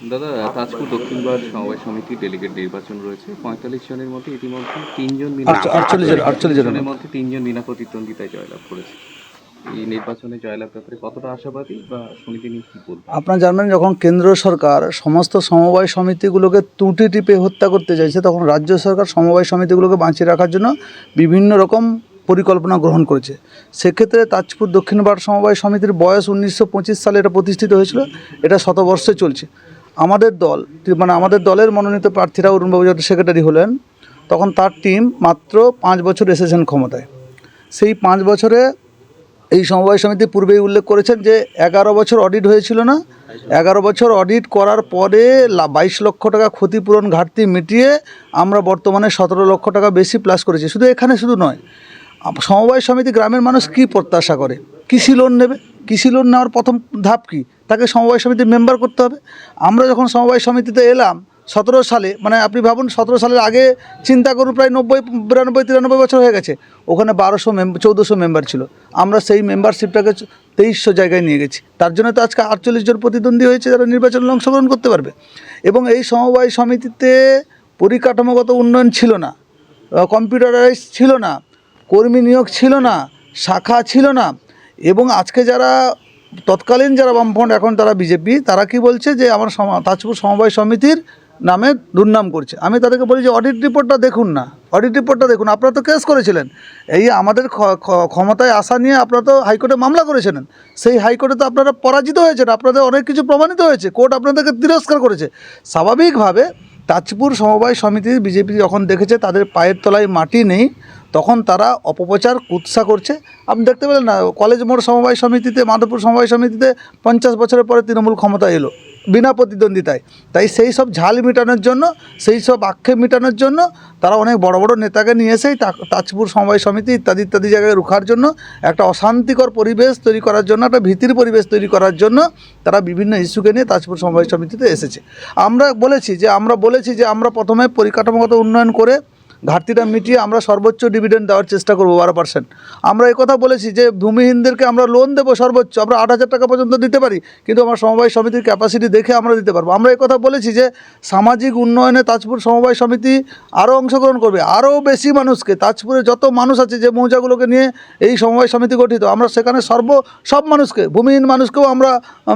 দাদা তাজপুর দক্ষিণবার সমবায় সমিতি ডেলিগেট নির্বাচন রয়েছে। পঁয়তাল্লিশ জনের মধ্যে ইতিমধ্যে তিনজন আটচল্লিশ জন- আটচল্লিশ জনের মধ্যে তিনজন বিনা প্রতিদ্বন্দ্বিতায় জয়লাভ করেছে। এই নির্বাচনে জয়লাভ ব্যাপারে কতটা আশাবাদী বা সমিতি নিয়ে কি আপনারা জানবেন যখন কেন্দ্র সরকার সমস্ত সমবায় সমিতিগুলোকে ত্রুটি টিপে হত্যা করতে চাইছে তখন রাজ্য সরকার সমবায় সমিতিগুলোকে বাঁচিয়ে রাখার জন্য বিভিন্ন রকম পরিকল্পনা গ্রহণ করেছে। সেক্ষেত্রে তাজপুর দক্ষিণ ভারত সমবায় সমিতির বয়স উনিশশো পঁচিশ সালে এটা প্রতিষ্ঠিত হয়েছিল এটা শতবর্ষে চলছে। আমাদের দল মানে আমাদের দলের মনোনীত প্রার্থীরা অরুণবাবু যখন সেক্রেটারি হলেন, তখন তার টিম মাত্র পাঁচ বছর এসেছেন ক্ষমতায়। সেই পাঁচ বছরে এই সমবায় সমিতি পূর্বেই উল্লেখ করেছেন যে এগারো বছর অডিট হয়েছিল না। এগারো বছর অডিট করার পরে বাইশ লক্ষ টাকা ক্ষতিপূরণ ঘাটতি মিটিয়ে আমরা বর্তমানে সতেরো লক্ষ টাকা বেশি প্লাস করেছি। শুধু এখানে শুধু নয় সমবায় সমিতি গ্রামের মানুষ কি প্রত্যাশা করে? কৃষি লোন নেবে? কৃষি লোন নেওয়ার প্রথম ধাপ কি? তাকে সমবায় সমিতির মেম্বার করতে হবে। আমরা যখন সমবায় সমিতিতে এলাম, সতেরো সালে মানে আপনি ভাবুন, সতেরো সালের আগে চিন্তা করুন, প্রায় নব্বই, বিরানব্বই, তিরানব্বই বছর হয়ে গেছে। ওখানে বারোশো মেম্বার চৌদ্দশো মেম্বার ছিল। আমরা সেই মেম্বারশিপটাকে তেইশশো জায়গায় নিয়ে গেছি। তার জন্য তো আজকে আটচল্লিশ জন প্রতিদ্বন্দ্বী হয়েছে যারা নির্বাচনে অংশগ্রহণ করতে পারবে। এবং এই সমবায় সমিতিতে পরিকাঠামোগত উন্নয়ন ছিল না। কম্পিউটারাইজ ছিল না। কর্মী নিয়োগ ছিল না। শাখা ছিল না। এবং আজকে যারা তৎকালীন যারা বামফ্রন্ট, এখন তারা বিজেপি, তারা কি বলছে যে আমার তাজপুর সমবায় সমিতির নামে দুর্নাম করছে। আমি তাদেরকে বলি যে অডিট রিপোর্টটা দেখুন না। অডিট রিপোর্টটা দেখুন। আপনারা তো কেস করেছিলেন। এই আমাদের ক্ষমতায় আসা নিয়ে আপনারা তো হাইকোর্টে মামলা করেছিলেন। সেই হাইকোর্টে তো আপনারা পরাজিত হয়েছেন। আপনাদের অনেক কিছু প্রমাণিত হয়েছে। কোর্ট আপনাদেরকে তিরস্কার করেছে। স্বাভাবিকভাবে তাজপুর সমবায় সমিতি বিজেপি যখন দেখেছে, তাদের পায়ের তলায় মাটি নেই। তখন তারা অপপ্রচার কুৎসা করছে। আপনি দেখতে পেলেন না, কলেজ মোড় সমবায় সমিতিতে, মাধবপুর সমবায় সমিতিতে পঞ্চাশ বছরের পরে তৃণমূল ক্ষমতা এলো, বিনা প্রতিদ্বন্দ্বিতায়। তাই সেই সব ঝাল মেটানোর জন্য, সেই সব আক্ষেপ মেটানোর জন্য তারা অনেক বড় বড় নেতাকে নিয়ে এসেই তাজপুর সমবায় সমিতি ইত্যাদি ইত্যাদি জায়গায় রুখার জন্য, একটা অশান্তিকর পরিবেশ তৈরি করার জন্য, একটা ভীতির পরিবেশ তৈরি করার জন্য তারা বিভিন্ন ইস্যুকে নিয়ে তাজপুর সমবায় সমিতিতে এসেছে। আমরা বলেছি যে, আমরা বলেছি যে, আমরা প্রথমে পরিকাঠামোগত উন্নয়ন করে ঘাটতিটা মিটিয়ে আমরা সর্বোচ্চ ডিভিডেন্ড দেওয়ার চেষ্টা করব বারো পার্সেন্ট আমরা কথা বলেছি যে ভূমিহীনদেরকে আমরা লোন দেবো সর্বোচ্চ, আমরা আট হাজার টাকা পর্যন্ত দিতে পারি, কিন্তু আমার সমবায় সমিতির ক্যাপাসিটি দেখে আমরা দিতে পারব। আমরা কথা বলেছি যে সামাজিক উন্নয়নে তাজপুর সমবায় সমিতি আরও অংশগ্রহণ করবে আরও বেশি মানুষকে, তাজপুরে যত মানুষ আছে যে মৌজাগুলোকে নিয়ে এই সমবায় সমিতি গঠিত, আমরা সেখানে সর্ব, সব মানুষকে, ভূমিহীন মানুষকেও আমরা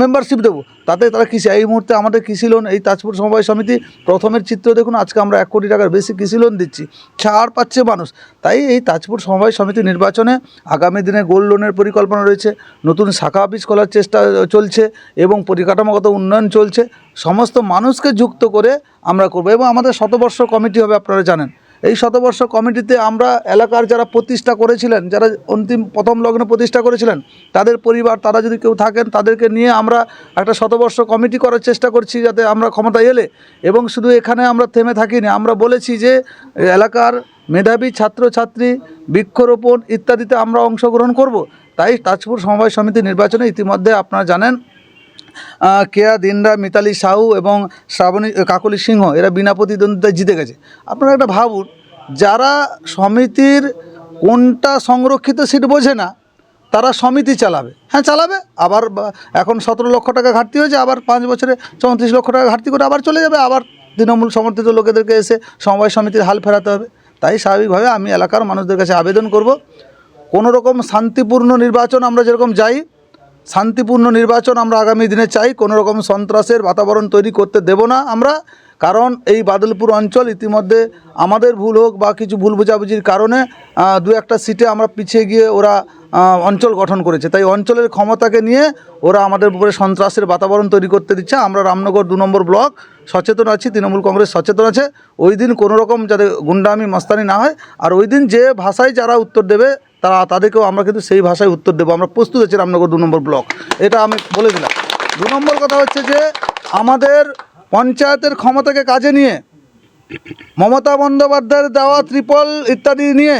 মেম্বারশিপ দেবো। তাতে তারা কৃষি, এই মুহূর্তে আমাদের কৃষি লোন, এই তাজপুর সমবায় সমিতি প্রথমের চিত্র দেখুন, আজকে আমরা এক কোটি টাকার বেশি কৃষি লোন দিচ্ছি। ছাড় পাচ্ছে মানুষ। তাই এই তাজপুর সমবায় সমিতি নির্বাচনে আগামী দিনে গোল্ড লোনের পরিকল্পনা রয়েছে, নতুন শাখা অফিস খোলার চেষ্টা চলছে এবং পরিকাঠামোগত উন্নয়ন চলছে। সমস্ত মানুষকে যুক্ত করে আমরা করব এবং আমাদের শতবর্ষ কমিটি হবে, আপনারা জানেন। এই শতবর্ষ কমিটিতে আমরা এলাকার যারা প্রতিষ্ঠা করেছিলেন, যারা অন্তিম প্রথম লগ্নে প্রতিষ্ঠা করেছিলেন, তাদের পরিবার, তারা যদি কেউ থাকেন, তাদেরকে নিয়ে আমরা একটা শতবর্ষ কমিটি করার চেষ্টা করছি যাতে আমরা ক্ষমতায় এলে। এবং শুধু এখানে আমরা থেমে থাকিনি, আমরা বলেছি যে এলাকার মেধাবী ছাত্রছাত্রী, বৃক্ষরোপণ ইত্যাদিতে আমরা অংশগ্রহণ করব। তাই তাজপুর সমবায় সমিতি নির্বাচনে ইতিমধ্যে আপনারা জানেন কেয়া, দিনরা, মিতালি, সাহু এবং শ্রাবণী কাকলি সিংহ, এরা বিনা প্রতিদ্বন্দ্বিতায় জিতে গেছে। আপনারা একটা ভাবুন, যারা সমিতির কোনটা সংরক্ষিত সিট বোঝে না, তারা সমিতি চালাবে। হ্যাঁ চালাবে, আবার এখন সতেরো লক্ষ টাকা ঘাটতি হয়েছে, আবার পাঁচ বছরে চৌত্রিশ লক্ষ টাকা ঘাটতি করে আবার চলে যাবে, আবার তৃণমূল সমর্থিত লোকেদেরকে এসে সমবায় সমিতির হাল ফেরাতে হবে। তাই স্বাভাবিকভাবে আমি এলাকার মানুষদের কাছে আবেদন করব কোনো রকম শান্তিপূর্ণ নির্বাচন আমরা যেরকম যাই শান্তিপূর্ণ নির্বাচন আমরা আগামী দিনে চাই। কোনো রকম সন্ত্রাসের বাতাবরণ তৈরি করতে দেব না আমরা। কারণ এই বাদলপুর অঞ্চল ইতিমধ্যে আমাদের ভুল হোক বা কিছু ভুল বোঝাবুঝির কারণে দু একটা সিটে আমরা পিছিয়ে গিয়ে ওরা অঞ্চল গঠন করেছে। তাই অঞ্চলের ক্ষমতাকে নিয়ে ওরা আমাদের উপরে সন্ত্রাসের বাতাবরণ তৈরি করতে দিচ্ছে। আমরা রামনগর দু নম্বর ব্লক সচেতন আছি, তৃণমূল কংগ্রেস সচেতন আছে। ওই দিন কোনো রকম যাতে গুন্ডামি, মস্তানি না হয়। আর ওই দিন যে ভাষায় যারা উত্তর দেবে, তারা তাদেরকেও আমরা কিন্তু সেই ভাষায় উত্তর দেবো। আমরা প্রস্তুত আছি রামনগর দু নম্বর ব্লক। এটা আমি বলে দিলাম। দু নম্বর কথা হচ্ছে যে, আমাদের পঞ্চায়েতের ক্ষমতাকে কাজে নিয়ে মমতা বন্দ্যোপাধ্যায়ের দেওয়া ত্রিপল ইত্যাদি নিয়ে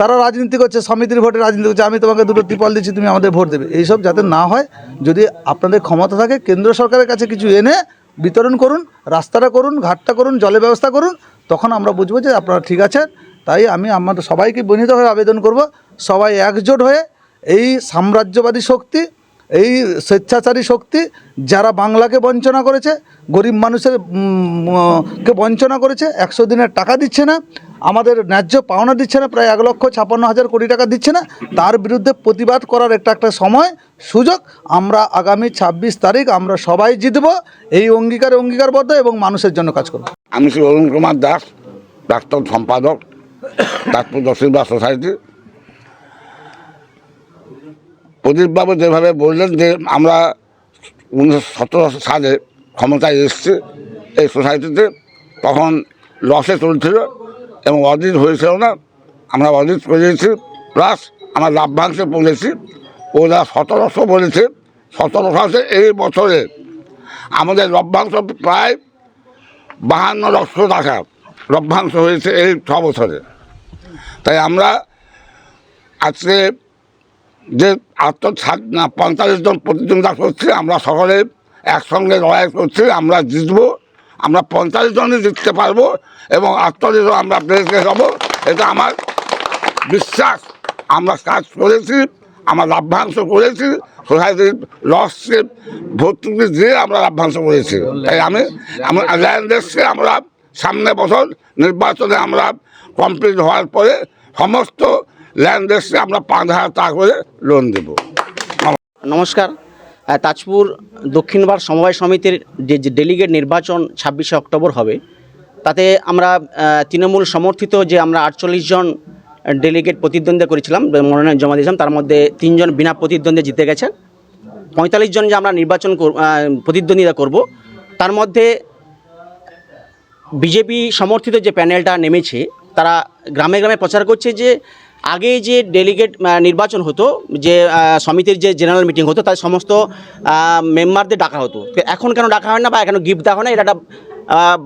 তারা রাজনীতি করছে, সমিতির ভোটে রাজনীতি করছে, আমি তোমাকে দুটো ত্রিপল দিচ্ছি, তুমি আমাদের ভোট দেবে। এইসব যাতে না হয়, যদি আপনাদের ক্ষমতা থাকে, কেন্দ্র সরকারের কাছে কিছু এনে বিতরণ করুন, রাস্তাটা করুন, ঘাটটা করুন, জলের ব্যবস্থা করুন, তখন আমরা বুঝব যে আপনারা ঠিক আছেন। তাই আমি আমাদের সবাইকে বিনীতভাবে আবেদন করব, সবাই একজোট হয়ে এই সাম্রাজ্যবাদী শক্তি এই স্বেচ্ছাচারী শক্তি যারা বাংলাকে বঞ্চনা করেছে, গরিব মানুষের কে বঞ্চনা করেছে, একশো দিনের টাকা দিচ্ছে না, আমাদের ন্যায্য পাওনা দিচ্ছে না, প্রায় এক লক্ষ ছাপান্ন হাজার কোটি টাকা দিচ্ছে না, তার বিরুদ্ধে প্রতিবাদ করার একটা একটা সময়, সুযোগ, আমরা আগামী ছাব্বিশ তারিখ আমরা সবাই জিতব, এই অঙ্গীকারে অঙ্গীকারবদ্ধ এবং মানুষের জন্য কাজ করব। আমি শ্রী অরুণ কুমার দাস প্রাক্তন সম্পাদক তাজপুর দক্ষিণবাদ সোসাইটি প্রদীপবাবু যেভাবে বললেন যে আমরা উনিশশো সতেরো সালে ক্ষমতায় এসেছি এই সোসাইটিতে, তখন লসে চলছিল এবং অডিট হয়েছিল না। আমরা অডিট করিয়েছি প্লাস আমরা লাভ্যাংশে পড়েছি ওরা সতেরোশো বলেছে। সতেরোশো এই বছরে আমাদের লভ্যাংশ প্রায় বাহান্ন লক্ষ টাকা লভ্যাংশ হয়েছে এই ছ বছরে। তাই আমরা আজকে যে আত্মসাত না পঁয়তাল্লিশ জন প্রতিদ্বন্দ্বিতা করছি, আমরা সকলে একসঙ্গে লড়াই করছি, আমরা জিতবো, আমরা পঁয়তাল্লিশ জনই জিততে পারব এবং আটচল্লিশ আমরা প্রেসিডেন্ট হব এটা আমার বিশ্বাস। আমরা কাজ করেছি, আমরা লাভ্যাংশ করেছি, সোসাইটির লসকে ভর্তুকি দিয়ে আমরা লাভ্যাংশ করেছি। তাই আমি আমরা আমরা সামনে বছর নির্বাচনে আমরা কমপ্লিট হওয়ার পরে সমস্ত ল্যান্ড এসছে আমরা পাঁচ হাজার টাকা করে লোন দেবো। নমস্কার। তাজপুর দক্ষিণবার সমবায় সমিতির যে ডেলিগেট নির্বাচন ছাব্বিশে অক্টোবর হবে, তাতে আমরা তৃণমূল সমর্থিত যে আমরা আটচল্লিশ জন ডেলিগেট প্রতিদ্বন্দ্বিতা করেছিলাম মনোনয়ন জমা দিয়েছিলাম, তার মধ্যে তিনজন বিনা প্রতিদ্বন্দ্বী জিতে গেছেন পঁয়তাল্লিশ জন যে আমরা নির্বাচন প্রতিদ্বন্দ্বিতা করব, তার মধ্যে বিজেপি সমর্থিত যে প্যানেলটা নেমেছে, তারা গ্রামে গ্রামে প্রচার করছে যে আগে যে ডেলিগেট নির্বাচন হতো, যে সমিতির যে জেনারেল মিটিং হতো তার সমস্ত মেম্বারদের ডাকা হতো। এখন কেন ডাকা হয় না বা কেন গিফট দেওয়া হয় না, এটা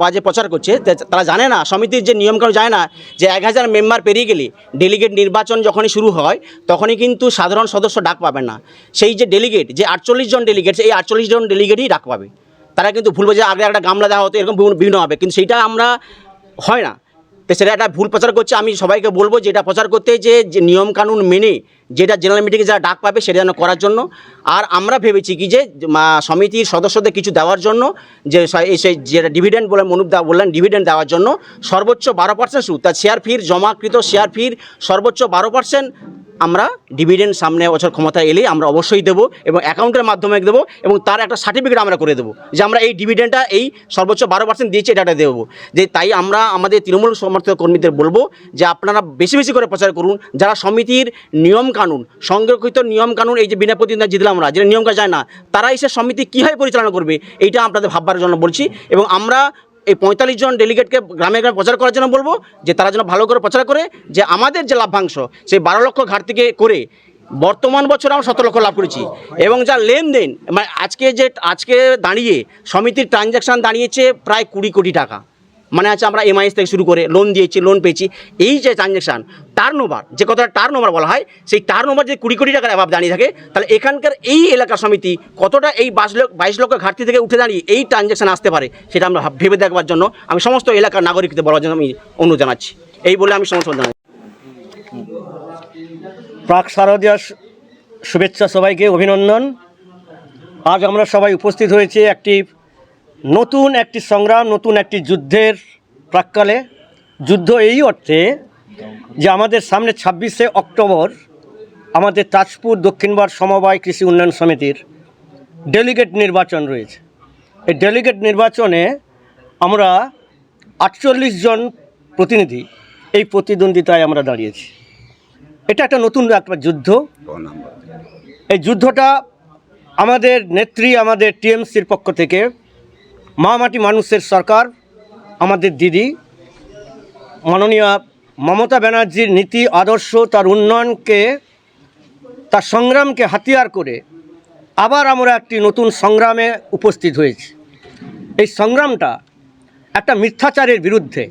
বাজে প্রচার করছে। তারা জানে না, সমিতির যে নিয়মকানুন জানে না, যে এক হাজার মেম্বার পেরিয়ে গেলে ডেলিগেট নির্বাচন যখনই শুরু হয়, তখনই কিন্তু সাধারণ সদস্য ডাক পাবেন না। সেই যে ডেলিগেট যে আটচল্লিশ জন ডেলিগেট এই আটচল্লিশ জন ডেলিগেটই ডাক পাবে। তারা কিন্তু ভুলবে যে আগে একটা গামলা দেওয়া হতো, এরকম বিভিন্ন হবে। কিন্তু সেইটা আমরা হয় না। তো সেটা একটা ভুল প্রচার করছে, আমি সবাইকে বলব যে এটা প্রচার করতে যে নিয়মকানুন মেনে যেটা জেনারেল মিটিংয়ে যারা ডাক পাবে সেটা যেন করার জন্য। আর আমরা ভেবেছি কি যে সমিতির সদস্যদের কিছু দেওয়ার জন্য, যে সেই যেটা ডিভিডেন্ড বলে মনুপ দা বললেন ডিভিডেন্ড দেওয়ার জন্য সর্বোচ্চ বারো পার্সেন্ট সুদ, তার শেয়ার ফির জমাকৃত শেয়ার ফির সর্বোচ্চ বারো পার্সেন্ট আমরা ডিভিডেন্ড সামনে বছর ক্ষমতা এলেই আমরা অবশ্যই দেবো এবং অ্যাকাউন্টের মাধ্যমে দেবো এবং তার একটা সার্টিফিকেট আমরা করে দেবো যে আমরা এই ডিভিডেন্ডটা এই সর্বোচ্চ বারো পার্সেন্ট দিয়েছি এটা দেবো। যে তাই আমরা আমাদের তৃণমূল সমর্থক কর্মীদের বলব যে আপনারা বেশি বেশি করে প্রচার করুন। যারা সমিতির নিয়ম নিয়মকানুন সংরক্ষিত নিয়মকানুন এই যে বিনা প্রতিদ্বন্দ্বিতা জিতলাম আমরা যেটা নিয়মকানুন যায় না, তারা এসে সমিতি কীভাবে পরিচালনা করবে, এইটা আপনাদের ভাববার জন্য বলছি। এবং আমরা এই পঁয়তাল্লিশ জন ডেলিগেটকে গ্রামে গ্রামে প্রচার করার জন্য বলব যে তারা যেন ভালো করে প্রচার করে যে আমাদের যে লাভ্যাংশ সেই বারো লক্ষ ঘাটতিকে করে বর্তমান বছর আমরা সতেরো লক্ষ লাভ করেছি। এবং যা লেনদেন মানে আজকে যে, আজকে দাঁড়িয়ে সমিতির ট্রানজ্যাকশান দাঁড়িয়েছে প্রায় কুড়ি কোটি টাকা। মানে আছে আমরা এমআইএস থেকে শুরু করে লোন দিয়েছি লোন পেয়েছি। এই যে ট্রানজ্যাকশান টার্ন ওভার যে কথাটা টার্ন ওভার বলা হয়, সেই টার্ন ওভার যে কুড়ি কোটি টাকার অভাব দাঁড়িয়ে থাকে, তাহলে এখানকার এই এলাকা সমিতি কতটা এই বাইশ লক্ষ বাইশ লক্ষ ঘাটতি থেকে উঠে দাঁড়িয়ে এই ট্রানজ্যাকশান আসতে পারে, সেটা আমরা ভাব- ভেবে দেখবার জন্য আমি সমস্ত এলাকার নাগরিকদের বলার জন্য আমি অনুরোধ জানাচ্ছি। এই বলে আমি সমস্ত জানাচ্ছি প্রাক শারদীয় শুভেচ্ছা সবাইকে, অভিনন্দন। আজ আমরা সবাই উপস্থিত হয়েছি একটি নতুন একটি সংগ্রাম, নতুন একটি যুদ্ধের প্রাককালে। যুদ্ধ এই অর্থে যে আমাদের সামনে ছাব্বিশে অক্টোবর আমাদের তাজপুর দক্ষিণবার সমবায় কৃষি উন্নয়ন সমিতির ডেলিগেট নির্বাচন রয়েছে। এই ডেলিগেট নির্বাচনে আমরা আটচল্লিশ জন প্রতিনিধি এই প্রতিদ্বন্দ্বিতায় আমরা দাঁড়িয়েছি। এটা একটা নতুন একটা যুদ্ধ। এই যুদ্ধটা আমাদের নেত্রী, আমাদের টিএমসির পক্ষ থেকে মামাটি মানুষের সরকার, আমাদের দিদি, মাননীয় মমতা ব্যানার্জির নীতি, আদর্শ, তার উন্নয়নকে, তার সংগ্রামকে হাতিয়ার করে আবার আমরা একটি নতুন সংগ্রামে উপস্থিত হয়েছি। এই সংগ্রামটা একটা মিথ্যাচারের বিরুদ্ধে,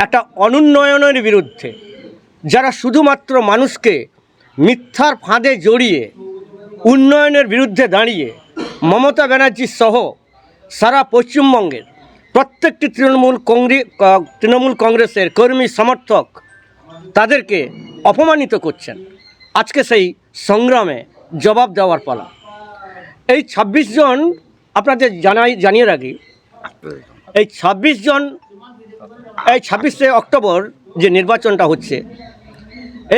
একটা অনুন্নয়নের বিরুদ্ধে, যারা শুধুমাত্র মানুষকে মিথ্যার ফাঁদে জড়িয়ে উন্নয়নের বিরুদ্ধে দাঁড়িয়ে মমতা ব্যানার্জি সহ সারা পশ্চিমবঙ্গের প্রত্যেকটি তৃণমূল কংগ্রেস তৃণমূল কংগ্রেসের কর্মী সমর্থক তাদেরকে অপমানিত করছেন। আজকে সেই সংগ্রামে জবাব দেওয়ার পালা। এই ২৬ জন আপনাদের জানাই জানিয়ে রাখি, এই ২৬ জন, এই ছাব্বিশে অক্টোবর যে নির্বাচনটা হচ্ছে,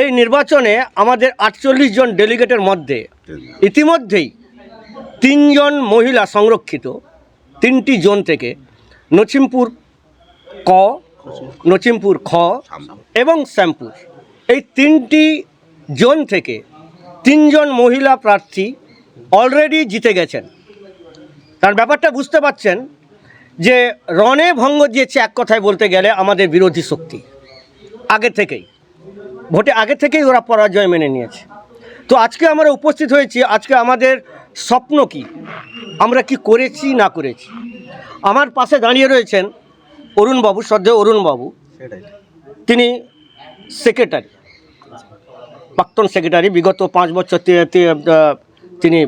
এই নির্বাচনে আমাদের আটচল্লিশ জন ডেলিগেটের মধ্যে ইতিমধ্যেই তিনজন মহিলা সংরক্ষিত, তিনটি জোন থেকে নছিমপুর ক, নচিমপুর খ এবং শ্যামপুর। এই তিনটি জোন থেকে তিনজন মহিলা প্রার্থী অলরেডি জিতে গেছেন। তার ব্যাপারটা বুঝতে পারছেন যে রণে ভঙ্গ দিয়েছে এক কথায় বলতে গেলে আমাদের বিরোধী শক্তি। আগে থেকেই। ভোটে আগে থেকেই ওরা পরাজয় মেনে নিয়েছে। তো আজকে আমরা উপস্থিত হয়েছি, আজকে আমাদের স্বপ্ন কি? আমরা কি করেছি না করেছি? আমার পাশে দাঁড়িয়ে রয়েছেন অরুণবাবু সদ্য অরুণবাবু। তিনি সেক্রেটারি প্রাক্তন সেক্রেটারি বিগত পাঁচ বছর তিনি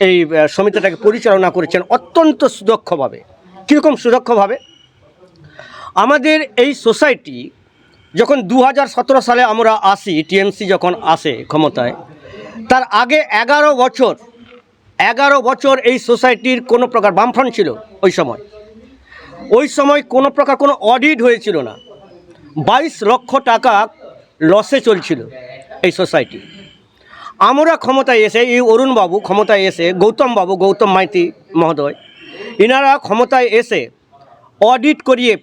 এই সমিতিটাকে পরিচালনা করেছেন অত্যন্ত সুদক্ষভাবে। কীরকম সুদক্ষভাবে? আমাদের এই সোসাইটি যখন দু হাজার সতেরো সালে আমরা আসি টিএমসি যখন আসে ক্ষমতায় তার আগে এগারো বছর এগারো বছর এই সোসাইটির কোনো প্রকার বামফ্রন্ট ছিল ওই সময়। ওই সময় কোনো প্রকার কোনো অডিট হয়েছিল না। বাইশ লক্ষ টাকা লসে চলছিল এই সোসাইটি আমরা ক্ষমতায় এসে, এই অরুণবাবু ক্ষমতায় এসে গৌতম বাবু গৌতম মাইতি মহোদয়, ইনারা ক্ষমতায় এসে অডিট করিয়ে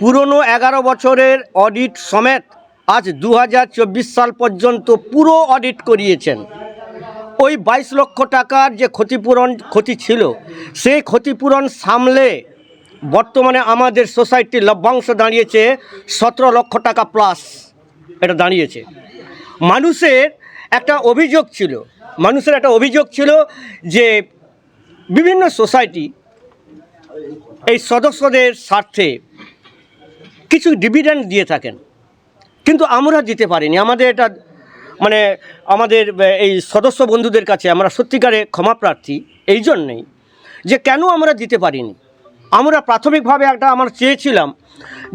পুরনো এগারো বছরের অডিট সমেত আজ দু হাজার চব্বিশ সাল পর্যন্ত পুরো অডিট করিয়েছেন। ওই বাইশ লক্ষ টাকার যে ক্ষতিপূরণ, ক্ষতি ছিল, সেই ক্ষতিপূরণ সামলে বর্তমানে আমাদের সোসাইটির লভ্যাংশ দাঁড়িয়েছে সতেরো লক্ষ টাকা প্লাস। এটা দাঁড়িয়েছে। মানুষের একটা অভিযোগ ছিল, মানুষের একটা অভিযোগ ছিল যে বিভিন্ন সোসাইটি এই সদস্যদের স্বার্থে কিছু ডিভিডেন্ড দিয়ে থাকেন। কিন্তু আমরা দিতে পারিনি। আমাদের এটা মানে আমাদের এই সদস্য বন্ধুদের কাছে আমরা সত্যিকারে ক্ষমা প্রার্থী। এই জন্যেই যে কেন আমরা দিতে পারিনি? আমরা প্রাথমিকভাবে একটা আমরা চেয়েছিলাম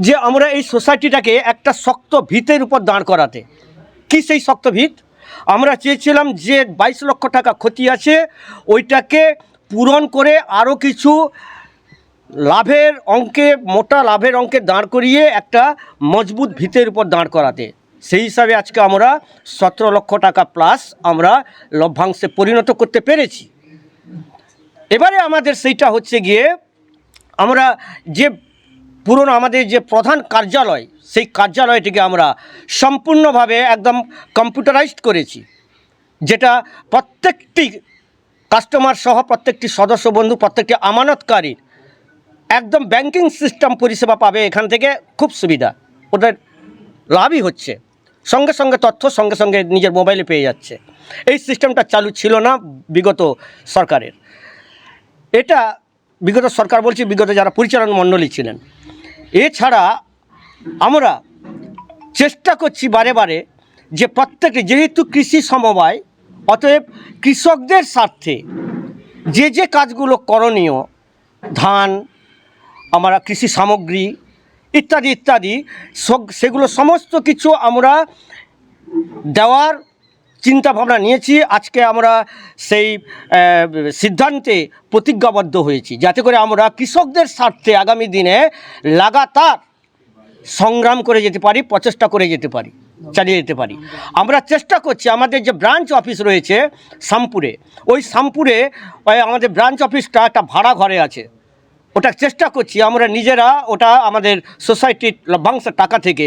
যে আমরা এই সোসাইটিটাকে একটা শক্ত ভিতের উপর দাঁড় করাতে। কি সেই শক্ত ভিত? আমরা চেয়েছিলাম যে বাইশ লক্ষ টাকা ক্ষতি আছে, ওইটাকে পূরণ করে আরও কিছু লাভের অঙ্কে, মোটা লাভের অঙ্কে দাঁড় করিয়ে একটা মজবুত ভিতের উপর দাঁড় করাতে। সেই হিসাবে আজকে আমরা সতেরো লক্ষ টাকা প্লাস আমরা লভ্যাংশে পরিণত করতে পেরেছি। এবারে আমাদের সেইটা হচ্ছে গিয়ে আমরা যে পুরনো আমাদের যে প্রধান কার্যালয়, সেই কার্যালয়টিকে আমরা সম্পূর্ণভাবে একদম কম্পিউটারাইজড করেছি, যেটা প্রত্যেকটি কাস্টমার সহ প্রত্যেকটি সদস্য বন্ধু, প্রত্যেকটি আমানতকারীর একদম ব্যাংকিং সিস্টেম পরিষেবা পাবে এখান থেকে খুব সুবিধা। ওদের লাভই হচ্ছে। সঙ্গে সঙ্গে তথ্য সঙ্গে সঙ্গে নিজের মোবাইলে পেয়ে যাচ্ছে। এই সিস্টেমটা চালু ছিল না বিগত সরকারের। এটা বিগত সরকার বলছি, বিগত যারা পরিচালন মণ্ডলী ছিলেন। এছাড়া আমরা চেষ্টা করছি বারে বারে যে প্রত্যেকে যেহেতু কৃষি সমবায়, অতএব কৃষকদের স্বার্থে যে যে কাজগুলো করণীয়, ধান, আমরা কৃষি সামগ্রী ইত্যাদি ইত্যাদি সেগুলো সমস্ত কিছু আমরা দেওয়ার চিন্তা ভাবনা নিয়েছি, আজকে আমরা সেই সিদ্ধান্তে প্রতিজ্ঞাবদ্ধ হয়েছি। যাতে করে আমরা কৃষকদের স্বার্থে আগামী দিনে লাগাতার সংগ্রাম করে যেতে পারি, প্রচেষ্টা করে যেতে পারি, চালিয়ে যেতে পারি। আমরা চেষ্টা করছি, আমাদের যে ব্রাঞ্চ অফিস রয়েছে শামপুরে ওই শামপুরে আমাদের ব্রাঞ্চ অফিসটা একটা ভাড়া ঘরে আছে। ওটা চেষ্টা করছি, আমরা নিজেরা ওটা আমাদের সোসাইটির লভ্যাংশের টাকা থেকে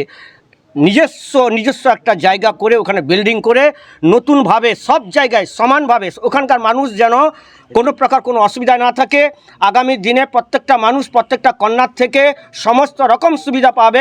নিজস্ব নিজস্ব একটা জায়গা করে, ওখানে বিল্ডিং করে, নতুনভাবে, সব জায়গায় সমানভাবে ওখানকার মানুষ যেন কোনো প্রকার কোনো অসুবিধা না থাকে। আগামী দিনে প্রত্যেকটা মানুষ, প্রত্যেকটা কন্যার থেকে সমস্ত রকম সুবিধা পাবে।